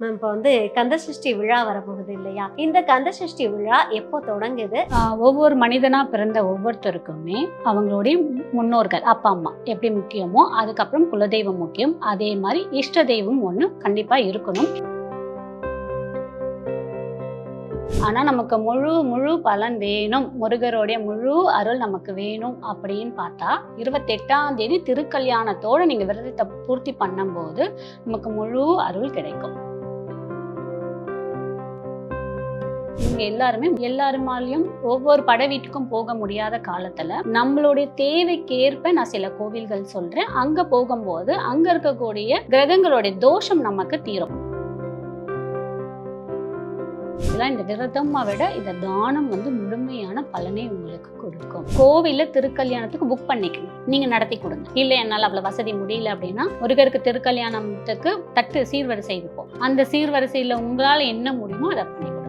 Ma'am இப்போ வந்து கந்தசஷ்டி விழா வரப்போகுது இல்லையா? இந்த கந்தசஷ்டி விழா எப்போ தொடங்குது? ஒவ்வொரு மனிதனா பிறந்த ஒவ்வொருத்தருக்குமே அவங்களுடைய முன்னோர்கள் அப்பா அம்மா எப்படி முக்கியமோ அதுக்கப்புறம் குலதெய்வம் முக்கியம். அதே மாதிரி இஷ்ட தெய்வம் ஒன்று கண்டிப்பா இருக்கணும். ஆனால் நமக்கு முழு முழு பலன் வேணும். முருகருடைய முழு அருள் நமக்கு வேணும் அப்படின்னு பார்த்தா இருபத்தெட்டாம் தேதி திருக்கல்யாணத்தோடு நீங்கள் விரதத்தை பூர்த்தி பண்ணும்போது நமக்கு முழு அருள் கிடைக்கும். இவங்க எல்லாருமே எல்லாருமாலையும் ஒவ்வொரு பட வீட்டுக்கும் போக முடியாத காலத்துல நம்மளுடைய தேவைக்கேற்ப நான் சில கோவில்கள் சொல்றேன். அங்க போகும்போது அங்க இருக்கக்கூடிய கிரகங்களுடைய தோஷம் நமக்கு தீரும். இதெல்லாம் இந்த விரதமா விட இந்த தானம் வந்து முழுமையான பலனை உங்களுக்கு கொடுக்கும். கோவில்ல திருக்கல்யாணத்துக்கு புக் பண்ணிக்கணும். நீங்க நடத்தி கொடுங்க. இல்ல என்னால அவ்வளவு வசதி முடியல அப்படின்னா முருகருக்கு திருக்கல்யாணத்துக்கு தட்டு சீர்வரிசை இருப்போம் அந்த சீர்வரிசையில உங்களால என்ன முடியுமோ அதை பண்ணிக்கணும்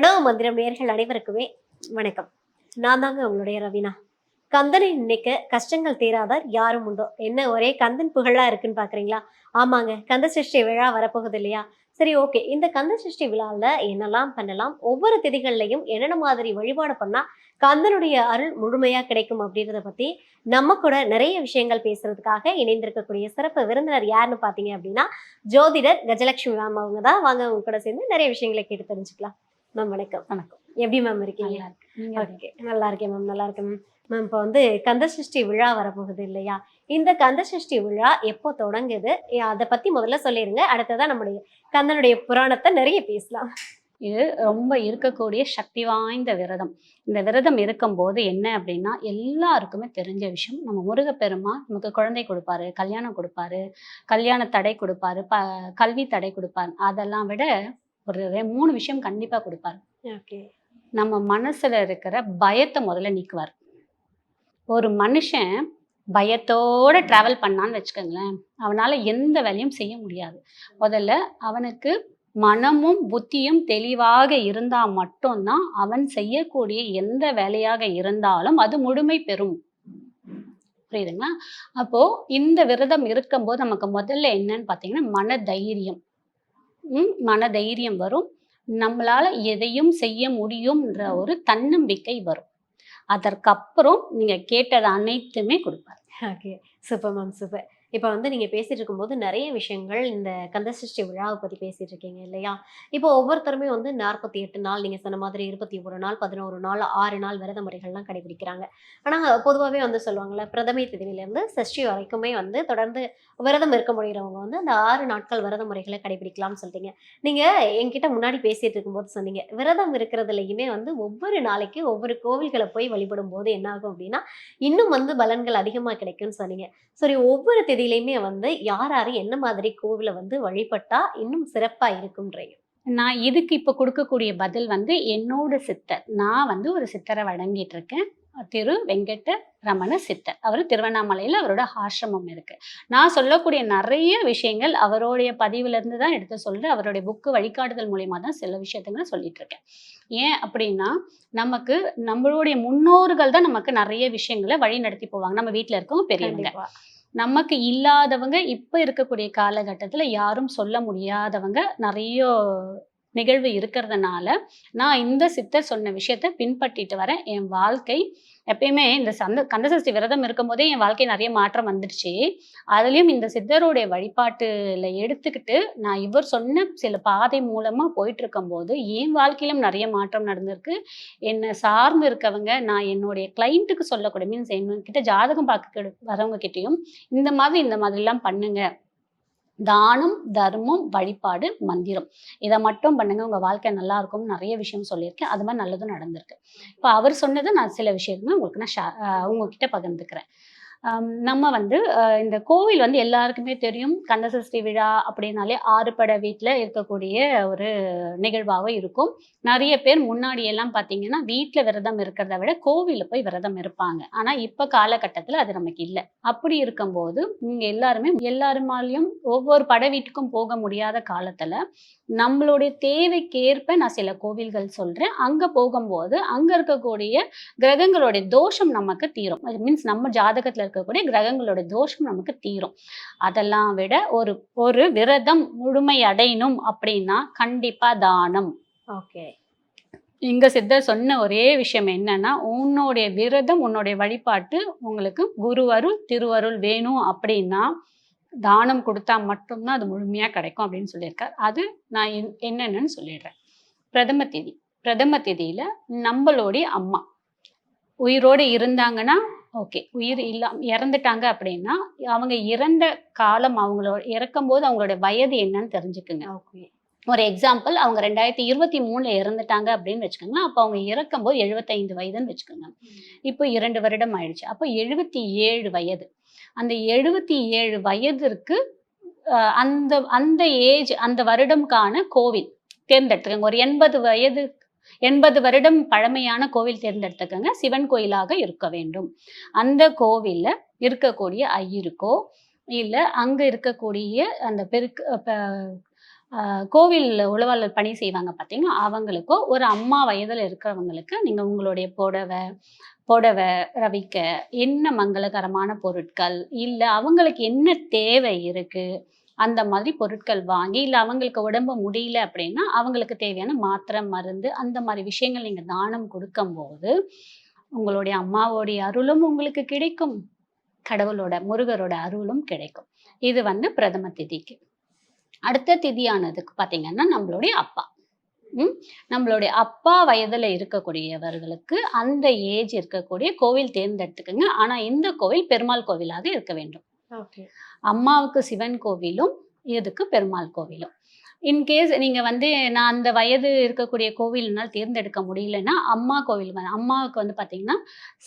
பிரணவ மந்திரம் நேர்கள் அனைவருக்குமே வணக்கம். நான் தாங்க உங்களுடைய ரவினா. கந்தனை நினைக்க கஷ்டங்கள் தீராதார் யாரும் உண்டோ? என்ன ஒரே கந்தன் புகழா இருக்குன்னு பாக்குறீங்களா? ஆமாங்க கந்த சஷ்டி விழா வரப்போகுது இல்லையா? சரி ஓகே. இந்த கந்த சஷ்டி விழாவில் என்னெல்லாம் பண்ணலாம்? ஒவ்வொரு திதிகள்லையும் என்னென்ன மாதிரி வழிபாடு பண்ணா கந்தனுடைய அருள் முழுமையா கிடைக்கும் அப்படின்றத பத்தி நம்ம கூட நிறைய விஷயங்கள் பேசுறதுக்காக இணைந்திருக்கக்கூடிய சிறப்பு விருந்தினர் யாருன்னு பாத்தீங்க அப்படின்னா ஜோதிடர் கஜலட்சுமி மேம் அவங்க தான் வாங்க அவங்க கூட சேர்ந்து நிறைய விஷயங்களை கேட்டு தெரிஞ்சுக்கலாம். மேம் வணக்கம். வணக்கம். எப்படி மேம் இருக்கீங்க? ஓகே நல்லா இருக்கேன் மேம் நல்லா இருக்கேன் மேம் மேம் இப்போ வந்து கந்தசஷ்டி விழா வரப்போகுது இல்லையா? இந்த கந்தசஷ்டி விழா எப்போ தொடங்குது? அதை பத்தி முதல்ல சொல்லிருங்க. அடுத்ததான் நம்முடைய கந்தனுடைய புராணத்தை நிறைய பேசலாம். இது ரொம்ப இருக்கக்கூடிய சக்தி வாய்ந்த விரதம். இந்த விரதம் இருக்கும்போது என்ன அப்படின்னா எல்லாருக்குமே தெரிஞ்ச விஷயம். நம்ம முருகப்பெருமான் நமக்கு குழந்தை கொடுப்பாரு கல்யாணம் கொடுப்பாரு கல்யாண தடை கொடுப்பாரு ப கல்வி தடை கொடுப்பாரு. அதெல்லாம் விட ஒரு மூணு விஷயம் கண்டிப்பா கொடுப்பாரு. ஓகே. நம்ம மனசுல இருக்கிற பயத்தை முதல்ல நீக்குவார். ஒரு மனுஷன் பயத்தோட டிராவல் பண்ணான்னு வச்சுக்கோங்களேன் அவனால எந்த வேலையும் செய்ய முடியாது. முதல்ல அவனுக்கு மனமும் புத்தியும் தெளிவாக இருந்தா மட்டும்தான் அவன் செய்யக்கூடிய எந்த வேலையாக இருந்தாலும் அது முழுமை பெறும். புரியுதுங்களா? அப்போ இந்த விரதம் இருக்கும்போது நமக்கு முதல்ல என்னன்னு பார்த்தீங்கன்னா மன தைரியம் மன தைரியம் வரும். நம்மளால எதையும் செய்ய முடியும்ன்ற ஒரு தன்னம்பிக்கை வரும். அதற்கப்புறம் நீங்கள் கேட்டது அனைத்துமே கொடுப்பாரு. ஓகே. Super ma'am super. இப்போ வந்து நீங்க பேசிட்டு இருக்கும்போது நிறைய விஷயங்கள் இந்த கந்தசஷ்டி விழாவை பத்தி பேசிட்டு இருக்கீங்க இல்லையா? இப்போ ஒவ்வொருத்தருமே வந்து நாற்பத்தி எட்டு நாள் நீங்க சொன்ன மாதிரி இருபத்தி ஒரு நாள் பதினோரு நாள் ஆறு நாள் விரத முறைகள்லாம் கடைபிடிக்கிறாங்க. ஆனா பொதுவாகவே வந்து சொல்லுவாங்கல்ல பிரதமை திதியிலேருந்து சஷ்டி வரைக்குமே வந்து தொடர்ந்து விரதம் இருக்க முடிகிறவங்க வந்து அந்த ஆறு நாட்கள் விரத முறைகளை கடைபிடிக்கலாம்னு சொல்லிட்டீங்க. நீங்க என்கிட்ட முன்னாடி பேசிட்டு இருக்கும்போது சொன்னீங்க விரதம் இருக்கிறதுலையுமே வந்து ஒவ்வொரு நாளைக்கு ஒவ்வொரு கோவில்களை போய் வழிபடும் போது என்ன ஆகும் அப்படின்னா இன்னும் வந்து பலன்கள் அதிகமாக கிடைக்கும்னு சொன்னீங்க. சரி ஒவ்வொரு திதியிலையுமே வந்து யார் யார் என்ன மாதிரி கோவிலை வந்து வழிபட்டா இன்னும் சிறப்பா இருக்கும்ன்றீங்க? நான் இதுக்கு இப்போ கொடுக்கக்கூடிய பதில் வந்து என்னோட சித்தர். நான் வந்து ஒரு சித்தரை வழங்கிட்டு இருக்கேன் திரு வெங்கட்ட ரமண சித்தர். அவர் திருவண்ணாமலையில் அவரோட ஆசிரமம் இருக்கு. நான் சொல்லக்கூடிய நிறைய விஷயங்கள் அவருடைய பதிவுல இருந்து தான் எடுத்து சொல்றேன். அவருடைய புக்கு வழிகாட்டுதல் மூலியமா தான் சில விஷயத்துங்களை சொல்லிட்டு இருக்கேன் ஏன் அப்படின்னா நமக்கு நம்மளுடைய முன்னோர்கள் தான் நமக்கு நிறைய விஷயங்களை வழி நடத்தி போவாங்க. நம்ம வீட்டில் இருக்கவங்க பெரியவங்க. நமக்கு இல்லாதவங்க இப்போ இருக்கக்கூடிய காலகட்டத்தில் யாரும் சொல்ல முடியாதவங்க நிறைய நிகழ்வு இருக்கிறதுனால நான் இந்த சித்தர் சொன்ன விஷயத்த பின்பற்றிட்டு வரேன். என் வாழ்க்கை எப்பயுமே இந்த சந்த கந்தசஷ்டி விரதம் இருக்கும்போதே என் வாழ்க்கை நிறைய மாற்றம் வந்துடுச்சு. அதுலயும் இந்த சித்தருடைய வழிபாட்டுல எடுத்துக்கிட்டு நான் இவர் சொன்ன சில பாதை மூலமா போயிட்டு இருக்கும்போது என் வாழ்க்கையிலும் நிறைய மாற்றம் நடந்திருக்கு. என்னை சார்ந்து இருக்கவங்க நான் என்னுடைய கிளைண்ட்டுக்கு சொல்லக்கூடிய மீன்ஸ் என்கிட்ட ஜாதகம் பார்க்க வரவங்க கிட்டயும் இந்த மாதிரி இந்த மாதிரிலாம் பண்ணுங்க. தானம் தர்மம் வழிபாடு மந்திரம். இதை மட்டும் பண்ணுங்க உங்க வாழ்க்கை நல்லா இருக்கும்னு நிறைய விஷயம் சொல்லியிருக்கேன். அது மாதிரி நல்லதும் நடந்திருக்கு. இப்போ அவர் சொன்னது நான் சில விஷயங்கள் உங்களுக்கு நான் ஷா உங்ககிட்ட பகிர்ந்துக்கிறேன். நம்ம வந்து இந்த கோவில் வந்து எல்லாருக்குமே தெரியும். கந்தசஷ்டி விழா அப்படின்னாலே ஆறுபட வீட்டில் இருக்கக்கூடிய ஒரு நிகழ்வாக இருக்கும். நிறைய பேர் முன்னாடி எல்லாம் பார்த்தீங்கன்னா வீட்டில் விரதம் இருக்கிறத விட கோவிலில் போய் விரதம் இருப்பாங்க. ஆனால் இப்போ காலகட்டத்தில் அது நமக்கு இல்லை. அப்படி இருக்கும்போது இங்கே எல்லாருமே எல்லாருமாலையும் ஒவ்வொரு பட வீட்டுக்கும் போக முடியாத காலத்தில் நம்மளுடைய தேவைக்கேற்ப நான் சில கோவில்கள் சொல்கிறேன் அங்கே போகும்போது அங்கே இருக்கக்கூடிய கிரகங்களுடைய தோஷம் நமக்கு தீரும். மீன்ஸ் நம்ம ஜாதகத்தில் இருக்கக்கூடிய கிரகங்களோட தோஷம் நமக்கு தீரும். அதெல்லாம் விட ஒரு ஒரு விரதம் முழுமை அடையணும் அப்படின்னா கண்டிப்பா தானம். ஓகே. இங்க சித்தர் சொன்ன ஒரே விஷயம் என்னன்னா உன்னுடைய விரதம் உன்னுடைய வழிபாட்டு உங்களுக்கு குருவருள் திருவருள் வேணும் அப்படின்னா தானம் கொடுத்தா மட்டும்தான் அது முழுமையா கிடைக்கும் அப்படின்னு சொல்லியிருக்கார். அது நான் என்- என்னென்னு சொல்லிடுறேன். பிரதம திதி. பிரதம திதியில நம்மளுடைய அம்மா. உயிரோடு இருந்தாங்கன்னா ஓகே. உயிர் இல்லாம இறந்துட்டாங்க அப்படின்னா அவங்க இறந்த காலம் அவங்களோட இறக்கும்போது அவங்களோட வயது என்னன்னு தெரிஞ்சுக்குங்க. ஓகே. ஒரு எக்ஸாம்பிள் அவங்க ரெண்டாயிரத்தி இருபத்தி மூணுல இறந்துட்டாங்க அப்படின்னு வச்சுக்கோங்களேன் அப்போ அவங்க இறக்கும்போது எழுபத்தைந்து வயதுன்னு வச்சுக்கோங்க. இப்போ இரண்டு வருடம் ஆயிடுச்சு. அப்போ எழுபத்தி ஏழு வயது. அந்த எழுபத்தி ஏழு வயதிற்கு அந்த அந்த ஏஜ் அந்த வருடம்கான கோவில் தேர்ந்தெடுத்துக்கோங்க. ஒரு எண்பது வயது எண்பது வருடம் பழமையான கோவில் தேர்ந்தெடுத்துக்கங்க. சிவன் கோயிலாக இருக்க வேண்டும். அந்த கோவிலில் இருக்கக்கூடிய ஐயருக்கோ இல்லை அங்கே இருக்கக்கூடிய அந்த பெருக்கு கோவில் உழவாளர் பணி செய்வாங்க பார்த்தீங்கன்னா அவங்களுக்கோ ஒரு அம்மா வயதில் இருக்கிறவங்களுக்கு நீங்கள் உங்களுடைய புடவை புடவை ரவிக்க என்ன மங்களகரமான பொருட்கள்? இல்லை அவங்களுக்கு என்ன தேவை இருக்குது அந்த மாதிரி பொருட்கள் வாங்கி இல்லை அவங்களுக்கு உடம்பு முடியல அப்படின்னா அவங்களுக்கு தேவையான மாத்திரை மருந்து அந்த மாதிரி விஷயங்கள் நீங்கள் தானம் கொடுக்கும்போது உங்களுடைய அம்மாவோடைய அருளும் உங்களுக்கு கிடைக்கும். கடவுளோட முருகரோட அருளும் கிடைக்கும். இது வந்து பிரதம திதிக்கு. அடுத்த திதியானதுக்கு பார்த்தீங்கன்னா நம்மளுடைய அப்பா. ம்? நம்மளுடைய அப்பா வயதில் இருக்கக்கூடியவர்களுக்கு அந்த ஏஜ் இருக்கக்கூடிய கோவில் தேர்ந்தெடுத்துக்கோங்க. ஆனால் இந்த கோவில் பெருமாள் கோவிலாக இருக்க வேண்டும். அம்மாவுக்கு சிவன் கோவிலும் இதுக்கு பெருமாள் கோவிலும். இன்கேஸ் நீங்கள் வந்து நான் அந்த வயது இருக்கக்கூடிய கோவில்னால் தேர்ந்தெடுக்க முடியலன்னா அம்மா கோவில் அம்மாவுக்கு வந்து பார்த்தீங்கன்னா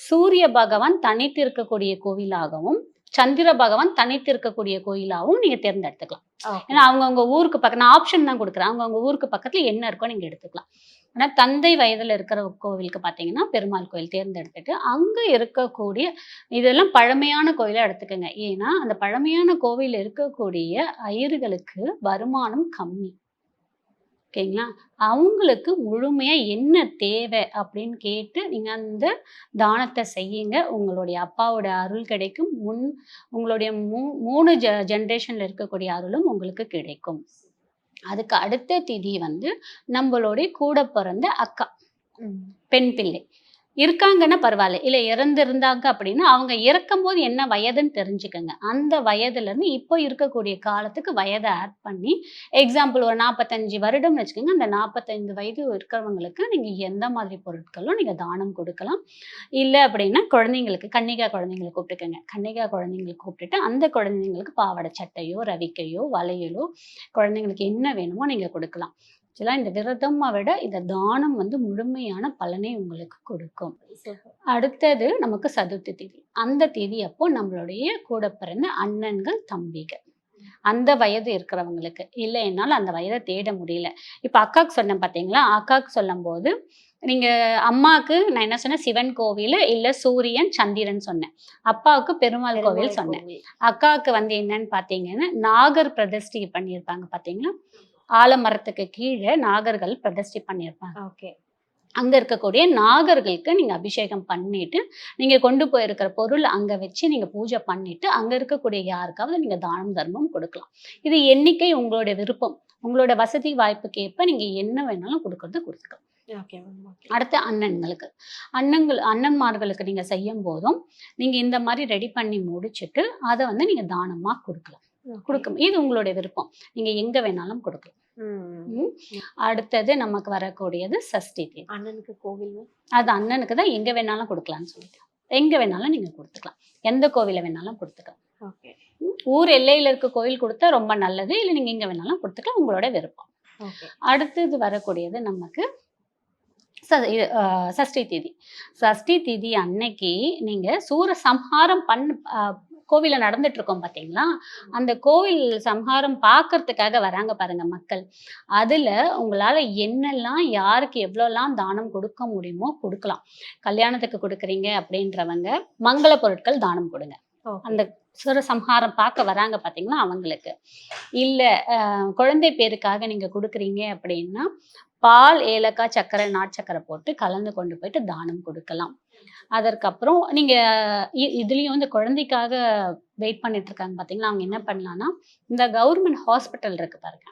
சூரிய பகவான் தனித்து இருக்கக்கூடிய கோவிலாகவும் சந்திர பகவான் தனித்து இருக்கக்கூடிய கோயிலாகவும் நீங்க தேர்ந்தெடுத்துக்கலாம். ஏன்னா அவங்கவுங்க ஊருக்கு பக்கம் நான் ஆப்ஷன் தான் கொடுக்குறேன். அவங்கவுங்க ஊருக்கு பக்கத்துல என்ன இருக்கோ நீங்க எடுத்துக்கலாம். ஆனா தந்தை வயதுல இருக்கிற கோவிலுக்கு பார்த்தீங்கன்னா பெருமாள் கோயில் தேர்ந்தெடுத்துட்டு அங்க இருக்கக்கூடிய இதெல்லாம் பழமையான கோயிலை எடுத்துக்கோங்க. ஏன்னா அந்த பழமையான கோவில் இருக்கக்கூடிய ஐயர்களுக்கு வருமானம் கம்மி. ஓகேங்களா? அவங்களுக்கு முழுமையாக என்ன தேவை அப்படின்னு கேட்டு நீங்கள் அந்த தானத்தை செய்யுங்க. உங்களுடைய அப்பாவோட அருள் கிடைக்கும். முன் உங்களுடைய மூ மூணு ஜ ஜென்ரேஷனில் இருக்கக்கூடிய அருளும் உங்களுக்கு கிடைக்கும். அதுக்கு அடுத்த திதி வந்து நம்மளுடைய கூட பிறந்த அக்கா பெண் பிள்ளை. இருக்காங்கன்னா பரவாயில்ல. இல்லை இறந்துருந்தாங்க அப்படின்னா அவங்க இறக்கும்போது என்ன வயதுன்னு தெரிஞ்சுக்கோங்க. அந்த வயதுலேருந்து இப்போ இருக்கக்கூடிய காலத்துக்கு வயதை ஆட் பண்ணி எக்ஸாம்பிள் ஒரு நாற்பத்தஞ்சு வருடம்னு வச்சுக்கோங்க. அந்த நாற்பத்தைந்து வயது இருக்கிறவங்களுக்கு நீங்கள் எந்த மாதிரி பொருட்களும் நீங்கள் தானம் கொடுக்கலாம். இல்லை அப்படின்னா குழந்தைங்களுக்கு கன்னிகா குழந்தைங்களை கூப்பிட்டுக்கோங்க. கன்னிகா குழந்தைங்களை கூப்பிட்டுட்டு அந்த குழந்தைங்களுக்கு பாவாடை சட்டையோ ரவிக்கையோ வளையலோ குழந்தைங்களுக்கு என்ன வேணுமோ நீங்கள் கொடுக்கலாம். ஆக்சுவலாக இந்த விரதமை விட இந்த தானம் வந்து முழுமையான பலனை உங்களுக்கு கொடுக்கும். அடுத்தது நமக்கு சதுர்த்தி திதி. அந்த திதி அப்போ நம்மளுடைய கூட பிறந்த அண்ணன்கள் தம்பிகள். அந்த வயது இருக்கிறவங்களுக்கு. இல்லை என்னால் அந்த வயதை தேட முடியல. இப்போ அக்காவுக்கு சொன்னேன் பார்த்தீங்களா அக்காவுக்கு சொல்லும் போது நீங்க அம்மாவுக்கு நான் என்ன சொன்னேன்? சிவன் கோவில் இல்ல சூரியன் சந்திரன் சொன்னேன். அப்பாவுக்கு பெருமாள் கோவில் சொன்னேன். அக்காவுக்கு வந்து என்னன்னு பார்த்தீங்கன்னா நாகர் பிரதிஷ்டை பண்ணியிருப்பாங்க பார்த்தீங்களா ஆலமரத்துக்கு கீழே நாகர்கள் பிரதிஷ்டை பண்ணியிருப்பாங்க. ஓகே. அங்க இருக்கக்கூடிய நாகர்களுக்கு நீங்க அபிஷேகம் பண்ணிட்டு நீங்க கொண்டு போயிருக்கிற பொருள் அங்க வச்சு நீங்க பூஜை பண்ணிட்டு அங்க இருக்கக்கூடிய யாருக்காவது நீங்க தானம் தர்மம் கொடுக்கலாம். இது எண்ணிக்கை உங்களுடைய விருப்பம். உங்களோட வசதி வாய்ப்புக்கு ஏற்ப நீங்க என்ன வேணாலும் கொடுக்கறது கொடுத்துக்கலாம். அடுத்து அண்ணன்களுக்கு. அண்ணன்கள் அண்ணன்மார்களுக்கு நீங்க செய்யும் போதும் நீங்க இந்த மாதிரி ரெடி பண்ணி முடிச்சுட்டு அதை வந்து நீங்க தானமா கொடுக்கலாம். கொடுக்கும் இது உங்களுடைய விருப்பம். நீங்க எங்க வேணாலும் கொடுக்கலாம். அடுத்தது நமக்கு வரக்கூடியது சஷ்டி தேதி. அண்ணனுக்கு கோவில் அது அண்ணனுக்கு தான் எங்க வேணாலும் கொடுக்கலாம்னு சொல்லிட்டு எங்க வேணாலும் நீங்க கொடுத்துக்கலாம். எந்த கோவில வேணாலும் கொடுத்துக்கலாம். ஊர் எல்லையில இருக்க கோயில் கொடுத்தா ரொம்ப நல்லது. இல்லை நீங்க எங்க வேணாலும் கொடுத்துக்கலாம். உங்களோட விருப்பம். அடுத்தது வரக்கூடியது நமக்கு சஷ்டி திதி. சஷ்டி திதி அன்னைக்கு நீங்க சூர சம்ஹாரம் பண்ண ஆஹ், கோவில்ல நடந்துட்டு இருக்கோம் பாத்தீங்களா? அந்த கோவில் சம்ஹாரம் பார்க்கறதுக்காக வராங்க பாருங்க மக்கள். அதுல உங்களால என்னெல்லாம் யாருக்கு எவ்வளோலாம் தானம் கொடுக்க முடியுமோ கொடுக்கலாம். கல்யாணத்துக்கு கொடுக்குறீங்க அப்படின்றவங்க மங்கள பொருட்கள் தானம் கொடுங்க. அந்த சுர சம்ஹாரம் பார்க்க வராங்க பாத்தீங்களா அவங்களுக்கு. இல்ல குழந்தை பேருக்காக நீங்க கொடுக்குறீங்க அப்படின்னா பால் ஏலக்காய் சர்க்கரை நாட்சக்கரை போட்டு கலந்து கொண்டு போயிட்டு தானம் கொடுக்கலாம். அதற்கப்புறம் நீங்கள் இ- இந்த குழந்தைக்காக வெயிட் பண்ணிட்டு இருக்காங்க பாத்தீங்களா? அவங்க என்ன பண்ணலான்னா இந்த கவர்மெண்ட் ஹாஸ்பிட்டல் இருக்கு பாருங்க.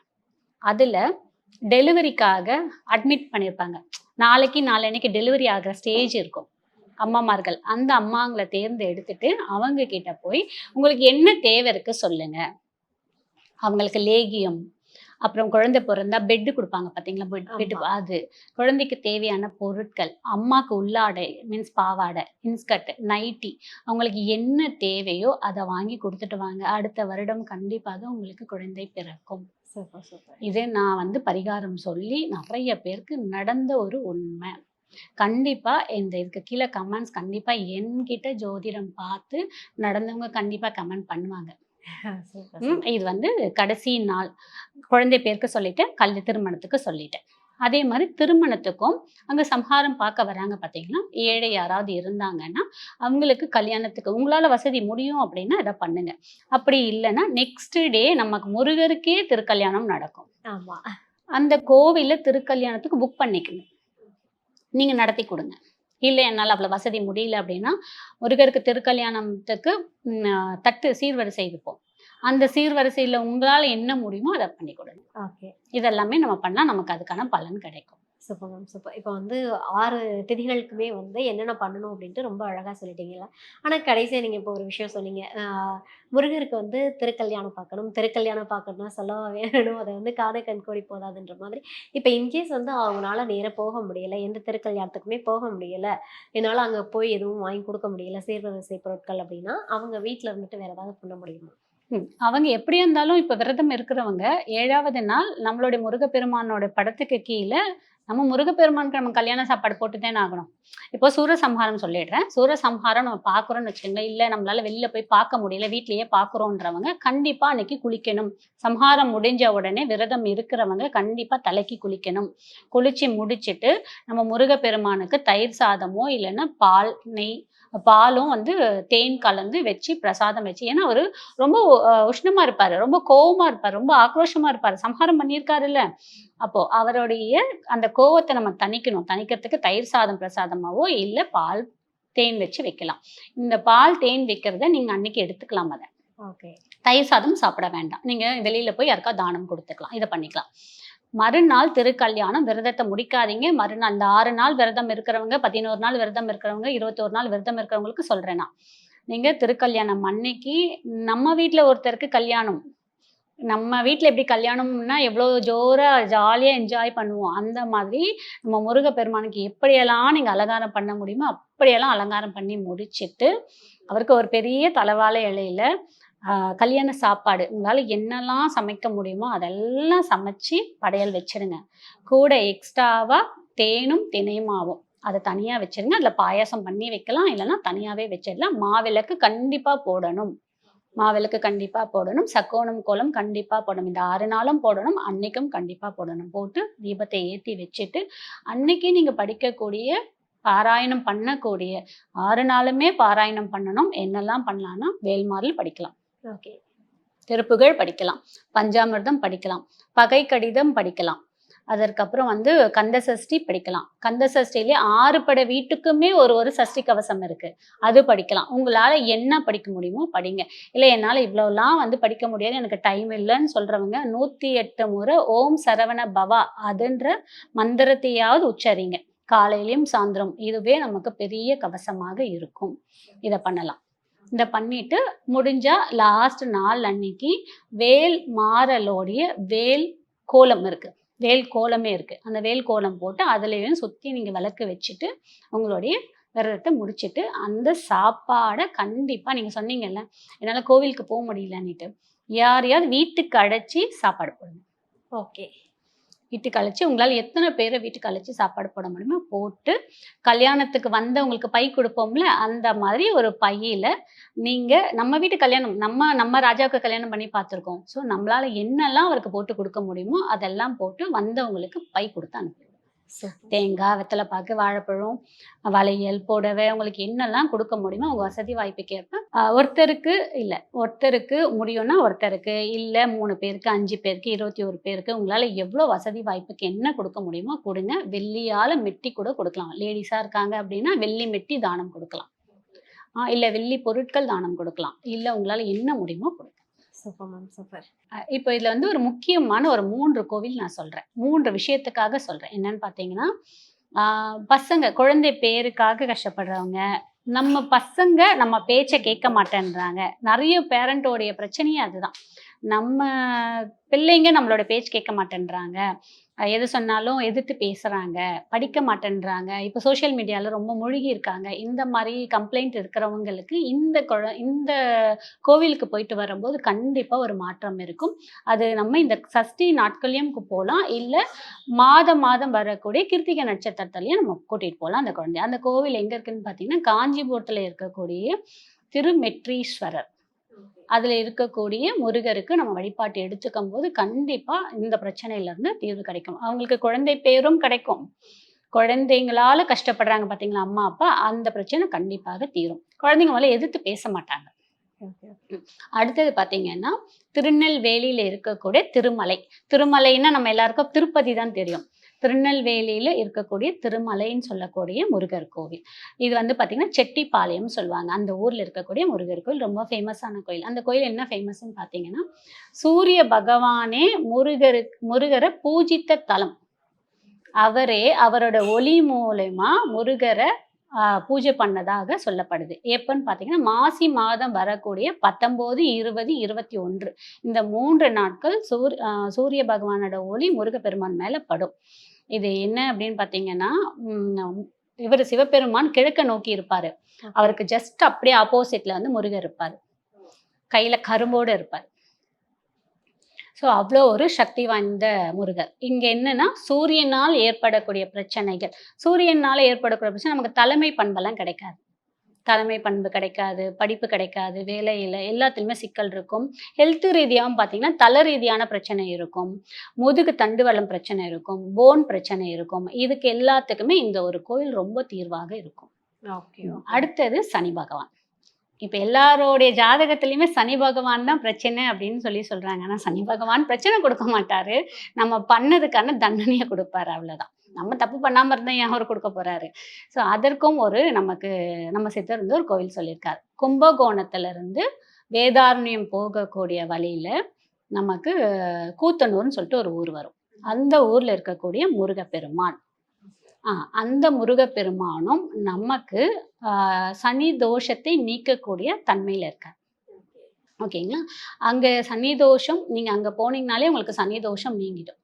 அதில் டெலிவரிக்காக அட்மிட் பண்ணியிருப்பாங்க நாளைக்கு நாளன்னைக்கு டெலிவரி ஆகிற ஸ்டேஜ் இருக்கும். அம்மாமார்கள். அந்த அம்மாங்களை தேர்ந்து எடுத்துட்டு அவங்க கிட்ட போய் உங்களுக்கு என்ன தேவை இருக்கு சொல்லுங்க. அவங்களுக்கு லேகியம் அப்புறம் குழந்தை பிறந்தா பெட்டு கொடுப்பாங்க பாத்தீங்களா? பெட் பெட் ஆமா. அது. குழந்தைக்கு தேவையான பொருட்கள் அம்மாக்கு உள்ளாடை மீன்ஸ் பாவாடை இன்ஸ்கர்ட் நைட்டி அவங்களுக்கு என்ன தேவையோ அதை வாங்கி கொடுத்துட்டு வாங்க. அடுத்த வருடம் கண்டிப்பாக உங்களுக்கு குழந்தை பிறக்கும். இது நான் வந்து பரிகாரம் சொல்லி நிறைய பேருக்கு நடந்த ஒரு உண்மை. கண்டிப்பா இந்த இதுக்கு கீழே கமெண்ட்ஸ் கண்டிப்பா என்கிட்ட ஜோதிடம் பார்த்து நடந்தவங்க கண்டிப்பா கமெண்ட் பண்ணுவாங்க. இது வந்து கடைசி நாள். குழந்தை பேருக்கு சொல்லிட்டேன் கல்வி திருமணத்துக்கு சொல்லிட்டேன். அதே மாதிரி திருமணத்துக்கும் அங்க சம்ஹாரம் பார்க்க வராங்க பாத்தீங்கன்னா ஏழை யாராவது இருந்தாங்கன்னா அவங்களுக்கு கல்யாணத்துக்கு உங்களால வசதி முடியும் அப்படின்னா இதை பண்ணுங்க. அப்படி இல்லைன்னா நெக்ஸ்ட் டே நமக்கு முருகருக்கே திருக்கல்யாணம் நடக்கும். ஆமா. அந்த கோவில்ல திருக்கல்யாணத்துக்கு புக் பண்ணிக்கணும். நீங்க நடத்தி கொடுங்க. இல்லை என்னால் அவ்வளோ வசதி முடியல அப்படின்னா முருகருக்கு திருக்கல்யாணத்துக்கு தட்டு சீர்வரிசை வைப்போம் அந்த சீர்வரிசையில் உங்களால் என்ன முடியுமோ அதை பண்ணி கொடுங்க. ஓகே. இதெல்லாமே நம்ம பண்ணால் நமக்கு அதுக்கான பலன் கிடைக்கும். Super ma'am super. இப்போ வந்து ஆறு திதிகளுக்குமே வந்து என்னென்ன பண்ணணும் அப்படின்ட்டு ரொம்ப அழகாக சொல்லிட்டீங்கல்ல. ஆனால் கடைசியாக நீங்கள் இப்போ ஒரு விஷயம் சொன்னீங்க. முருகருக்கு வந்து திருக்கல்யாணம் பார்க்கணும். திருக்கல்யாணம் பார்க்கணும்னா சொல்லவா வேணும். அதை வந்து காதை கண்கோடி போதாதுன்ற மாதிரி. இப்போ இன்கேஸ் வந்து அவங்களால நேராக போக முடியலை எந்த திருக்கல்யாணத்துக்குமே போக முடியல என்னால் அங்கே போய் எதுவும் வாங்கி கொடுக்க முடியல சீர்வரிசை பொருட்கள் அப்படின்னா அவங்க வீட்டில் இருந்துட்டு வேறு ஏதாவது பண்ண முடியுமா? அவங்க எப்படி இருந்தாலும் இப்போ விரதம் இருக்கிறவங்க ஏழாவது நாள் நம்மளுடைய முருகப்பெருமானோட படத்துக்கு கீழே நம்ம முருகப்பெருமானுக்கு நம்ம கல்யாண சாப்பாடு போட்டுதான் ஆகணும். இப்போ சூரசம்ஹாரம் சொல்லிடுறேன். சூரசம்ஹாரம் நம்ம பார்க்குறோம்னு வச்சுக்கோங்க. இல்லை நம்மளால வெளியில போய் பார்க்க முடியல வீட்லயே பார்க்குறோன்றவங்க கண்டிப்பா அன்னைக்கு குளிக்கணும். சம்ஹாரம் முடிஞ்ச உடனே விரதம் இருக்கிறவங்க கண்டிப்பா தலைக்கு குளிக்கணும். குளிச்சு முடிச்சிட்டு நம்ம முருகப்பெருமானுக்கு தயிர் சாதமோ இல்லைன்னா பால் நெய் பாலும் வந்து தேன் கலந்து வச்சு பிரசாதம் வச்சு. ஏன்னா அவரு ரொம்ப அஹ், உஷ்ணமா இருப்பாரு. ரொம்ப கோவமா இருப்பாரு. ரொம்ப ஆக்ரோஷமா இருப்பாரு. சம்ஹாரம் பண்ணியிருக்காருல்ல. அப்போ அவருடைய அந்த கோவத்தை நம்ம தணிக்கணும். தணிக்கிறதுக்கு தயிர் சாதம் பிரசாதமாவோ இல்ல பால் தேன் வச்சு வைக்கலாம். இந்த பால் தேன் வைக்கிறத நீங்க அன்னைக்கு எடுத்துக்கலாம் அதை. ஓகே. தயிர் சாதம் சாப்பிட வேண்டாம். நீங்க வெளியில போய் யாருக்கா தானம் கொடுத்துக்கலாம். இதை பண்ணிக்கலாம். மறுநாள் திருக்கல்யாணம் விரதத்தை முடிக்காதீங்க. மறுநாள் இந்த ஆறு நாள் விரதம் இருக்கிறவங்க பதினோரு நாள் விரதம் இருக்கிறவங்க இருபத்தோரு நாள் விரதம் இருக்கிறவங்களுக்கு சொல்றேன் நான். நீங்க திருக்கல்யாணம் அன்னைக்கு நம்ம வீட்டில் ஒருத்தருக்கு கல்யாணம். நம்ம வீட்டில் எப்படி கல்யாணம்னா எவ்வளோ ஜோராக ஜாலியாக என்ஜாய் பண்ணுவோம். அந்த மாதிரி நம்ம முருகப்பெருமானுக்கு எப்படியெல்லாம் நீங்கள் அலங்காரம் பண்ண முடியுமோ அப்படியெல்லாம் அலங்காரம் பண்ணி முடிச்சிட்டு அவருக்கு ஒரு பெரிய தலைவாழை இலையில கல்யாண சாப்பாடு. உங்களால் என்னெல்லாம் சமைக்க முடியுமோ அதெல்லாம் சமைச்சு படையல் வச்சிருங்க. கூட எக்ஸ்ட்ராவாக தேனும் தினைமாவும் அதை தனியாக வச்சிருங்க. அதில் பாயாசம் பண்ணி வைக்கலாம். இல்லைன்னா தனியாகவே வச்சிடலாம். மாவிளக்கு கண்டிப்பாக போடணும். மாவிளக்கு கண்டிப்பாக போடணும். சக்கோணம் கோலம் கண்டிப்பாக போடணும். இந்த ஆறு நாளும் போடணும். அன்னைக்கும் கண்டிப்பாக போடணும். போட்டு தீபத்தை ஏற்றி வச்சுட்டு அன்னைக்கு நீங்கள் படிக்கக்கூடிய பாராயணம் பண்ணக்கூடிய ஆறு நாளுமே பாராயணம் பண்ணணும். என்னெல்லாம் பண்ணலாம்னா வேல்மாரில் படிக்கலாம். ஓகே திருப்புகழ் படிக்கலாம். பஞ்சாமிர்தம் படிக்கலாம். பகை கடிதம் படிக்கலாம். அதற்கப்புறம் வந்து கந்த சஷ்டி படிக்கலாம். கந்த சஷ்டிலே ஆறு பட வீட்டுக்குமே ஒரு ஒரு சஷ்டி கவசம் இருக்கு. அது படிக்கலாம். உங்களால என்ன படிக்க முடியுமோ படிங்க. இல்லை என்னால் இவ்வளோலாம் வந்து படிக்க முடியாது. எனக்கு டைம் இல்லைன்னு சொல்றவங்க நூத்தி எட்டு முறை ஓம் சரவண பவா அதுன்ற மந்திரத்தையாவது உச்சரிங்க. காலையிலையும் சாயந்தரம். இதுவே நமக்கு பெரிய கவசமாக இருக்கும். இதை பண்ணலாம். இதை பண்ணிட்டு முடிஞ்சா லாஸ்ட் நாள் அன்னைக்கு வேல் மாறலோடைய வேல் கோலம் இருக்கு. வேல் கோலமே இருக்கு. அந்த வேல் கோலம் போட்டு அதுலேயும் சுற்றி நீங்கள் விளக்கு வச்சுட்டு உங்களுடைய விரதத்தை முடிச்சுட்டு அந்த சாப்பாடை கண்டிப்பாக நீங்கள் சொன்னீங்கல்ல என்னால் கோவிலுக்கு போக முடியலன்னுட்டு யாரையாவது வீட்டுக்கு அழைச்சி சாப்பாடு போடுங்க. ஓகே வீட்டுக்கு அழைச்சி உங்களால் எத்தனை பேரை வீட்டுக்கு அழைச்சி சாப்பாடு போட முடியுமோ போட்டு கல்யாணத்துக்கு வந்தவங்களுக்கு பை கொடுப்போம்ல அந்த மாதிரி ஒரு பையில நீங்க நம்ம வீட்டு கல்யாணம் நம்ம நம்ம ராஜாவுக்கு கல்யாணம் பண்ணி பார்த்துருக்கோம். ஸோ நம்மளால என்னெல்லாம் அவருக்கு போட்டு கொடுக்க முடியுமோ அதெல்லாம் போட்டு வந்தவங்களுக்கு பை கொடுத்து அனுப்பி தேங்காய் வெத்தலைப்பாக்கு வாழைப்பழம் வளையல் புடவை உங்களுக்கு என்னெல்லாம் கொடுக்க முடியுமோ அவங்க வசதி வாய்ப்புக்கு ஏற்ப ஒருத்தருக்கு இல்லை ஒருத்தருக்கு முடியும்னா ஒருத்தருக்கு இல்லை மூணு பேருக்கு அஞ்சு பேருக்கு இருபத்தி ஒரு பேருக்கு உங்களால் எவ்வளோ வசதி வாய்ப்புக்கு என்ன கொடுக்க முடியுமோ கொடுங்க. வெள்ளியால் மெட்டி கூட கொடுக்கலாம். லேடிஸாக இருக்காங்க அப்படின்னா வெள்ளி மெட்டி தானம் கொடுக்கலாம். இல்லை வெள்ளி பொருட்கள் தானம் கொடுக்கலாம். இல்லை உங்களால் என்ன முடியுமோ கொடுக்கலாம். Super ma'am super. இப்போ இதில் வந்து ஒரு முக்கியமான ஒரு மூன்று கோவில் நான் சொல்கிறேன் மூன்று விஷயத்துக்காக சொல்கிறேன் என்னன்னு பார்த்தீங்கன்னா பசங்க குழந்தை பேருக்காக கஷ்டப்படுறவங்க நம்ம பசங்க நம்ம பேச்சை கேட்க மாட்டேன்றாங்க. நிறைய பேரண்டோடைய பிரச்சனையே அதுதான். நம்ம பிள்ளைங்க நம்மளோட பேச்சு கேட்க மாட்டேன்றாங்க. எது சொன்னாலும் எதிர்த்து பேசுகிறாங்க படிக்க மாட்டேன்றாங்க. இப்போ சோஷியல் மீடியாவில் ரொம்ப மூழ்கி இருக்காங்க இந்த மாதிரி கம்ப்ளைண்ட் இருக்கிறவங்களுக்கு இந்த குழ இந்த கோவிலுக்கு போயிட்டு வரும்போது கண்டிப்பாக ஒரு மாற்றம் இருக்கும். அது நம்ம இந்த சஷ்டி நாட்கள்லையும் போகலாம். இல்லை மாதம் மாதம் வரக்கூடிய கிருத்திகை நட்சத்திரத்துலையும் நம்ம கூட்டிகிட்டு போகலாம். அந்த குழந்தைய அந்த கோவில் எங்கே இருக்குன்னு பார்த்தீங்கன்னா காஞ்சிபுரத்தில் இருக்கக்கூடிய திருமெட்ரீஸ்வரர் அதில் இருக்கக்கூடிய முருகருக்கு நம்ம வழிபாட்டு எடுத்துக்கும் போது கண்டிப்பாக இந்த பிரச்சனையிலேருந்து தீர்வு கிடைக்கும். அவங்களுக்கு குழந்தை பேரும் கிடைக்கும். குழந்தைங்களால கஷ்டப்படுறாங்க பார்த்தீங்களா அம்மா அப்பா அந்த பிரச்சனை கண்டிப்பாக தீரும். குழந்தைங்க முதல்ல எதிர்த்து பேச மாட்டாங்க. அடுத்தது பார்த்தீங்கன்னா திருநெல்வேலியில் இருக்கக்கூடிய திருமலை. திருமலைன்னா நம்ம எல்லாருக்கும் திருப்பதி தான் தெரியும். திருநெல்வேலியில் இருக்கக்கூடிய திருமலைன்னு சொல்லக்கூடிய முருகர் கோவில். இது வந்து பார்த்தீங்கன்னா செட்டிப்பாளையம் சொல்லுவாங்க. அந்த ஊரில் இருக்கக்கூடிய முருகர் கோவில் ரொம்ப ஃபேமஸான கோயில். அந்த கோயில் என்ன ஃபேமஸ்ன்னு பார்த்தீங்கன்னா சூரிய பகவானே முருகருக்கு முருகரை பூஜித்த தலம். அவரே அவரோட ஒளி மூலயமா முருகரை பூஜை பண்ணதாக சொல்லப்படுது. எப்பன்னு பார்த்தீங்கன்னா மாசி மாதம் வரக்கூடிய பத்தொம்போது இருபது இருபத்தி ஒன்று. இந்த மூன்று நாட்கள் சூர் சூரிய பகவானோட ஒளி முருகப்பெருமான் மேலே படும். இது என்ன அப்படின்னு பார்த்தீங்கன்னா இவர் சிவபெருமான் கிழக்க நோக்கி இருப்பாரு. அவருக்கு ஜஸ்ட் அப்படியே ஆப்போசிட்ல வந்து முருகர் இருப்பார். கையில கரும்போடு இருப்பார். ஸோ அவ்வளோ ஒரு சக்தி வாய்ந்த முருகர். இங்க என்னன்னா சூரியனால் ஏற்படக்கூடிய பிரச்சனைகள். சூரியனால் ஏற்படக்கூடிய பிரச்சனை நமக்கு தலைமை பண்பெல்லாம் கிடைக்காது. தலைமை பண்பு கிடைக்காது படிப்பு கிடைக்காது வேலையில் எல்லாத்துலேயுமே சிக்கல் இருக்கும். ஹெல்த் ரீதியாகவும் பார்த்தீங்கன்னா தலை ரீதியான பிரச்சனை இருக்கும். முதுகு தண்டுவலம் பிரச்சனை இருக்கும். போன் பிரச்சனை இருக்கும். இதுக்கு எல்லாத்துக்குமே இந்த ஒரு கோயில் ரொம்ப தீர்வாக இருக்கும். ஓகே அடுத்தது சனி பகவான். இப்போ எல்லாரோடைய ஜாதகத்துலேயுமே சனி பகவான் தான் பிரச்சனை அப்படின்னு சொல்லி சொல்றாங்க. ஆனால் சனி பகவான் பிரச்சனை கொடுக்க மாட்டாரு. நம்ம பண்ணதுக்கான தண்டனையை கொடுப்பாரு அவ்வளவுதான். நம்ம தப்பு பண்ணாமல் இருந்தால் ஏன் அவர் கொடுக்க போறாரு? ஸோ அதற்கும் ஒரு நமக்கு நம்ம சித்தர் வந்து ஒரு கோவில் சொல்லியிருக்கார். கும்பகோணத்துல இருந்து வேதாரண்யம் போகக்கூடிய வழியில் நமக்கு கூத்தனூர்னு சொல்லிட்டு ஒரு ஊர் வரும். அந்த ஊரில் இருக்கக்கூடிய முருகப்பெருமான். ஆ அந்த முருகப்பெருமானும் நமக்கு சனி தோஷத்தை நீக்கக்கூடிய தன்மையில் இருக்கார். ஓகேங்களா? அங்கே சனி தோஷம் நீங்கள் அங்கே போனீங்கனாலே உங்களுக்கு சனி தோஷம் நீங்கிடும்.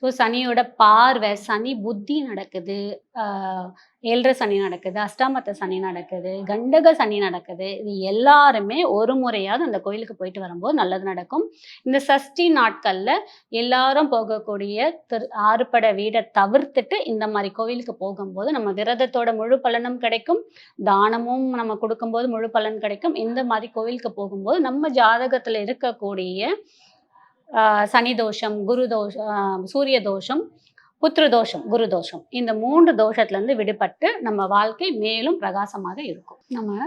ஸோ சனியோட பார்வை சனி புத்தி நடக்குது. ஆஹ் ஏழரை சனி நடக்குது அஷ்டாமத்த சனி நடக்குது கண்டக சனி நடக்குது. இது எல்லாருமே ஒரு முறையாவது அந்த கோயிலுக்கு போயிட்டு வரும்போது நல்லது நடக்கும். இந்த சஷ்டி நாட்கள்ல எல்லாரும் போகக்கூடிய திரு ஆறுபட வீடை தவிர்த்துட்டு இந்த மாதிரி கோவிலுக்கு போகும்போது நம்ம விரதத்தோட முழு பலனும் கிடைக்கும். தானமும் நம்ம கொடுக்கும்போது முழு பலன் கிடைக்கும். இந்த மாதிரி கோவிலுக்கு போகும்போது நம்ம ஜாதகத்தில் இருக்கக்கூடிய சனி தோஷம் குரு தோஷம் சூரிய தோஷம் புத்திர தோஷம் குரு தோஷம். இந்த மூன்று தோஷத்துலேருந்து விடுபட்டு நம்ம வாழ்க்கை மேலும் பிரகாசமாக இருக்கும். நம்ம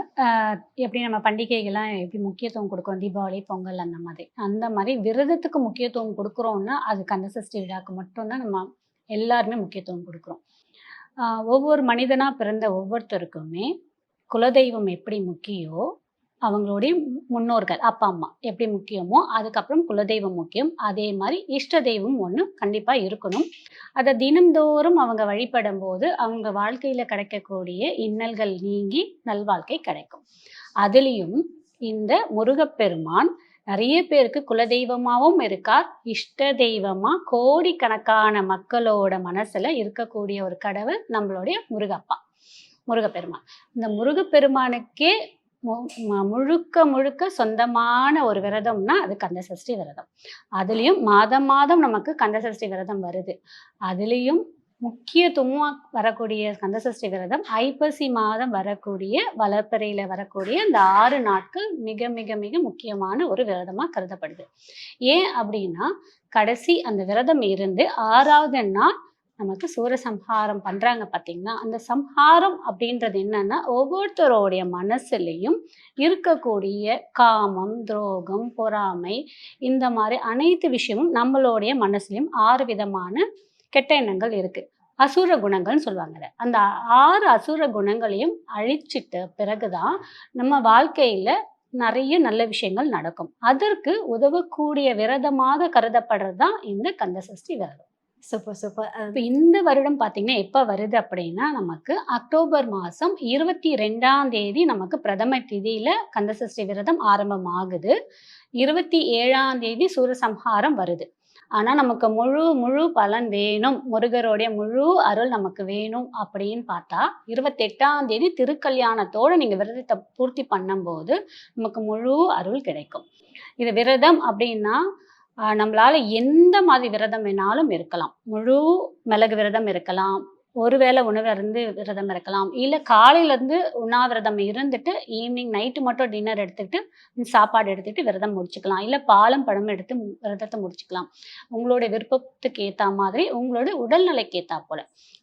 எப்படி நம்ம பண்டிகைகள்லாம் எப்படி முக்கியத்துவம் கொடுக்குறோம்? தீபாவளி பொங்கல் அந்த மாதிரி. அந்த மாதிரி விரதத்துக்கு முக்கியத்துவம் கொடுக்குறோம்னா அது கந்தசஷ்டி விழாக்கு மட்டும்தான் நம்ம எல்லாருமே முக்கியத்துவம் கொடுக்குறோம். ஒவ்வொரு மனிதனாக பிறந்த ஒவ்வொருத்தருக்குமே குலதெய்வம் எப்படி முக்கியோ அவங்களுடைய முன்னோர்கள் அப்பா அம்மா. எப்படி முக்கியமோ அதுக்கப்புறம் குலதெய்வம் முக்கியம். அதே மாதிரி இஷ்ட தெய்வம் ஒன்று கண்டிப்பாக இருக்கணும். அதை தினம்தோறும் அவங்க வழிபடும் போது அவங்க வாழ்க்கையில் கிடைக்கக்கூடிய இன்னல்கள் நீங்கி நல்வாழ்க்கை கிடைக்கும். அதுலேயும் இந்த முருகப்பெருமான் நிறைய பேருக்கு குலதெய்வமாகவும் இருக்கார். இஷ்ட தெய்வமா கோடிக்கணக்கான மக்களோட மனசுல இருக்கக்கூடிய ஒரு கடவுள் நம்மளுடைய முருகப்பா முருகப்பெருமான். இந்த முருகப்பெருமானுக்கே முழுக்க முழுக்க சொந்தமான ஒரு விரதம்னா அது கந்த சஷ்டி விரதம். அதுலேயும் மாதம் மாதம் நமக்கு கந்த சஷ்டி விரதம் வருது. அதுலேயும் முக்கியத்துவமாக வரக்கூடிய கந்த சஷ்டி விரதம் ஐப்பசி மாதம் வரக்கூடிய வளர்ப்பறையில் வரக்கூடிய இந்த ஆறு நாட்கள் மிக மிக மிக முக்கியமான ஒரு விரதமாக கருதப்படுது. ஏன் அப்படின்னா கடைசி அந்த விரதம் இருந்து ஆறாவது நாள் நமக்கு சூரசம்ஹாரம் பண்ணுறாங்க பார்த்திங்கன்னா அந்த சம்ஹாரம் அப்படின்றது என்னன்னா ஒவ்வொருத்தரோடைய மனசுலையும் இருக்கக்கூடிய காமம் துரோகம் பொறாமை இந்த மாதிரி அனைத்து விஷயமும் நம்மளுடைய மனசுலையும் ஆறு விதமான கெட்ட எண்ணங்கள் இருக்கு. அசுர குணங்கள்னு சொல்லுவாங்க அந்த ஆறு அசுர குணங்களையும் அழிச்சிட்ட பிறகுதான் நம்ம வாழ்க்கையில நிறைய நல்ல விஷயங்கள் நடக்கும். அதற்கு உதவக்கூடிய விரதமாக கருதப்படுறது தான் இந்த கந்தசஷ்டி விரதம். சூப்பர் சூப்பர் இப்போ இந்த வருடம் பார்த்தீங்கன்னா எப்போ வருது அப்படின்னா நமக்கு அக்டோபர் மாதம் இருபத்தி ரெண்டாம் தேதி நமக்கு பிரதம திதியில் கந்தசஷ்டி விரதம் ஆரம்பமாகுது. இருபத்தி ஏழாம் தேதி சூரசம்ஹாரம் வருது. ஆனால் நமக்கு முழு முழு பலன் வேணும். முருகருடைய முழு அருள் நமக்கு வேணும் அப்படின்னு பார்த்தா இருபத்தெட்டாம் தேதி திருக்கல்யாணத்தோடு நீங்கள் விரதத்தை பூர்த்தி பண்ணும்போது நமக்கு முழு அருள் கிடைக்கும். இது விரதம் அப்படின்னா நம்மளால எந்த மாதிரி விரதம் வேணாலும் இருக்கலாம். முழு மிளகு விரதம் இருக்கலாம் ஒருவேளை உணவு இருந்து விரதம் இருக்கலாம் இல்லை காலையிலேருந்து உண்ணாவிரதம் இருந்துட்டு ஈவினிங் நைட்டு மட்டும் டின்னர் எடுத்துக்கிட்டு சாப்பாடு எடுத்துக்கிட்டு விரதம் முடிச்சுக்கலாம். இல்லை பாலம் பழம் எடுத்து விரதத்தை முடிச்சுக்கலாம். உங்களோட விருப்பத்துக்கு ஏற்ற மாதிரி உங்களோட உடல்நிலைக்கு ஏற்றா போல.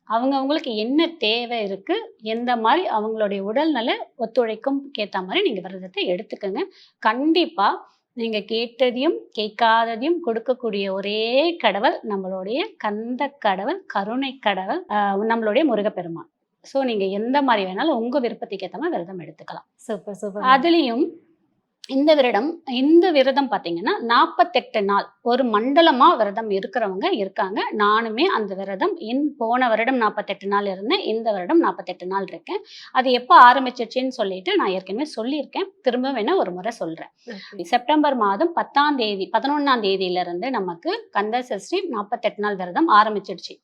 அவங்க அவங்களுக்கு என்ன தேவை இருக்குது எந்த மாதிரி அவங்களுடைய உடல்நலை ஒத்துழைக்கும் ஏற்ற மாதிரி நீங்கள் விரதத்தை எடுத்துக்கோங்க. கண்டிப்பாக நீங்கள் கேட்டதையும் கேட்காததையும் கொடுக்கக்கூடிய ஒரே கடவுள் நம்மளுடைய கந்த கடவுள் கருணை கடவுள் நம்மளுடைய முருகப்பெருமான். ஸோ நீங்கள் எந்த மாதிரி வேணாலும் உங்கள் விருப்பத்துக்கு ஏற்ற மாதிரி விரதம் எடுத்துக்கலாம். Super super. அதுலேயும் இந்த விரதம் இந்த விரதம் பார்த்தீங்கன்னா நாற்பத்தெட்டு நாள் ஒரு மண்டலமா விரதம் இருக்கிறவங்க இருக்காங்க. நானுமே அந்த விரதம் இன் போன வருடம் நாற்பத்தெட்டு நாள் இருந்தேன் இந்த வருடம் நாற்பத்தெட்டு நாள் இருக்கேன். அது எப்போ ஆரம்பிச்சிச்சுன்னு சொல்லிட்டு நான் ஏற்கனவே சொல்லியிருக்கேன். திரும்ப வேணா ஒரு முறை சொல்றேன். செப்டம்பர் மாதம் பத்தாம் தேதி பதினொன்னாம் தேதியிலிருந்து நமக்கு கந்த சஷ்டி நாற்பத்தெட்டு நாள் விரதம் ஆரம்பிச்சிடுச்சு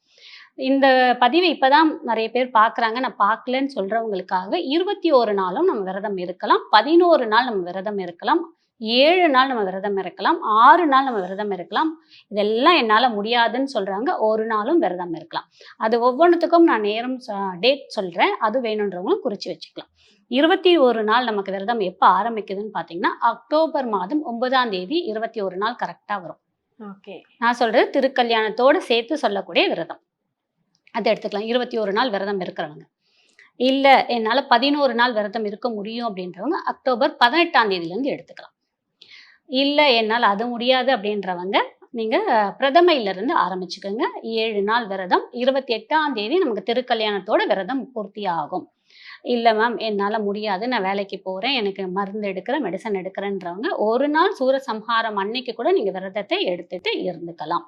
இந்த பதிவை இப்பதான் நிறைய பேர் பார்க்குறாங்க நான் பார்க்கலன்னு சொல்றவங்களுக்காக இருபத்தி ஒரு நாளும் நம்ம விரதம் இருக்கலாம். பதினோரு நாள் நம்ம விரதம் இருக்கலாம். ஏழு நாள் நம்ம விரதம் இருக்கலாம். ஆறு நாள் நம்ம விரதம் இருக்கலாம். இதெல்லாம் என்னால் முடியாதுன்னு சொல்றாங்க. ஒரு நாளும் விரதம் இருக்கலாம். அது ஒவ்வொன்றுத்துக்கும் நான் நேரம் டேட் சொல்றேன். அது வேணுன்றவங்களும் குறிச்சு வச்சுக்கலாம். இருபத்தி ஒரு நாள் நமக்கு விரதம் எப்போ ஆரம்பிக்குதுன்னு பார்த்தீங்கன்னா அக்டோபர் மாதம் ஒன்பதாம் தேதி இருபத்தி ஒரு நாள் கரெக்டாக வரும். ஓகே. நான் சொல்றது திருக்கல்யாணத்தோடு சேர்த்து சொல்லக்கூடிய விரதம். அதை எடுத்துக்கலாம். இருபத்தி ஒரு நாள் விரதம் இருக்கிறவங்க. இல்லை என்னால் பதினோரு நாள் விரதம் இருக்க முடியும் அப்படின்றவங்க அக்டோபர் பதினெட்டாம் தேதியிலேருந்து எடுத்துக்கலாம். இல்லை என்னால் அது முடியாது அப்படின்றவங்க நீங்கள் பிரதமையிலிருந்து ஆரம்பிச்சுக்கோங்க. ஏழு நாள் விரதம் இருபத்தி எட்டாம் தேதி நமக்கு திருக்கல்யாணத்தோட விரதம் பூர்த்தி ஆகும் இல்லை மேம் என்னால் முடியாது. நான் வேலைக்கு போகிறேன் எனக்கு மருந்து எடுக்கிறேன் மெடிசன் எடுக்கிறேன்றவங்க ஒரு நாள் சூரசம்ஹாரம் அன்னைக்கு கூட நீங்கள் விரதத்தை எடுத்துட்டு இருந்துக்கலாம்.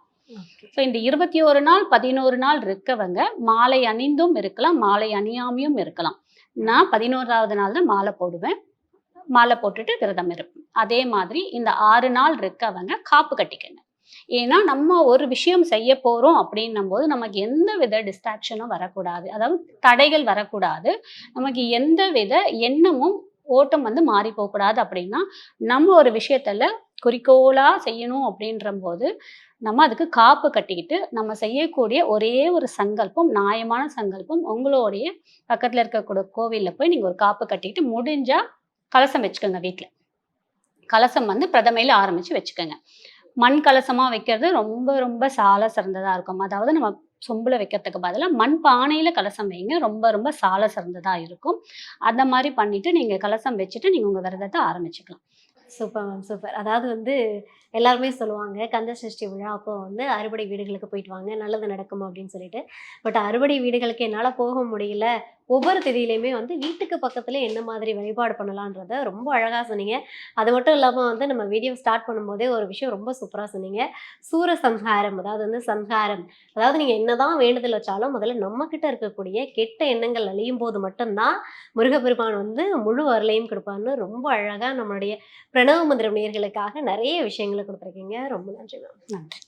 ஸோ இந்த இருபத்தி ஒரு நாள் பதினோரு நாள் இருக்கவங்க மாலை அணிந்தும் இருக்கலாம் மாலை அணியாமையும் இருக்கலாம். நான் பதினோராவது நாள் தான் மாலை போடுவேன். மாலை போட்டுட்டு விரதம் இருப்பேன். அதே மாதிரி இந்த ஆறு நாள் இருக்கவங்க காப்பு கட்டிக்கணும் ஏன்னா நம்ம ஒரு விஷயம் செய்ய போறோம் அப்படின்னும் போது நமக்கு எந்த வித டிஸ்ட்ராக்ஷனும் வரக்கூடாது. அதாவது தடைகள் வரக்கூடாது. நமக்கு எந்த வித எண்ணமும் ஓட்டம் வந்து மாறி போகக்கூடாது அப்படின்னா நம்ம ஒரு விஷயத்தில் குறிக்கோளாக செய்யணும் அப்படின்ற போது நம்ம அதுக்கு காப்பு கட்டிக்கிட்டு நம்ம செய்யக்கூடிய ஒரே ஒரு சங்கல்பம் நியாயமான சங்கல்பம் உங்களுடைய பக்கத்தில் இருக்கக்கூடிய கோவிலில் போய் நீங்கள் ஒரு காப்பு கட்டிக்கிட்டு முடிஞ்சால் கலசம் வச்சுக்கோங்க வீட்டில் கலசம் வந்து பிரதமையில் ஆரம்பித்து வச்சுக்கோங்க. மண் கலசமாக வைக்கிறது ரொம்ப ரொம்ப சால சிறந்ததாக இருக்கும். அதாவது நம்ம சொம்புல வைக்கிறதுக்கு பதிலாக மண் பானையில் கலசம் வைங்க. ரொம்ப ரொம்ப சால சிறந்ததாக இருக்கும். அந்த மாதிரி பண்ணிவிட்டு நீங்கள் கலசம் வச்சுட்டு நீங்கள் உங்கள் விரதத்தை ஆரம்பிச்சுக்கலாம். Super ma'am super. அதாவது வந்து எல்லாருமே சொல்லுவாங்க கந்த சஷ்டி விழா அப்போ வந்து அறுபடை வீடுகளுக்கு போயிட்டு வாங்க நல்லது நடக்கும் அப்படின்னு சொல்லிட்டு. பட் அறுபடை வீடுகளுக்கு என்னால் போக முடியல. ஒவ்வொரு திதியிலையுமே வந்து வீட்டுக்கு பக்கத்துல என்ன மாதிரி வழிபாடு பண்ணலான்றத ரொம்ப அழகாக சொன்னீங்க. அது மட்டும் இல்லாமல் வந்து நம்ம வீடியோ ஸ்டார்ட் பண்ணும்போதே ஒரு விஷயம் ரொம்ப சூப்பராக சொன்னீங்க. சூர சம்ஹாரம் அதாவது வந்து சம்ஹாரம். அதாவது நீங்கள் என்னதான் வேண்டுதல் வச்சாலும் முதல்ல நம்ம கிட்ட இருக்கக்கூடிய கெட்ட எண்ணங்கள் அழியும் போது மட்டும்தான் முருகப்பெருமான் வந்து முழு வரலையும் கொடுப்பான்னு ரொம்ப அழகாக நம்மளுடைய பிரணவ மந்திரம் நேர்களுக்காக நிறைய விஷயங்களை கொடுத்துருக்கீங்க. ரொம்ப நன்றி மேம் நன்றி.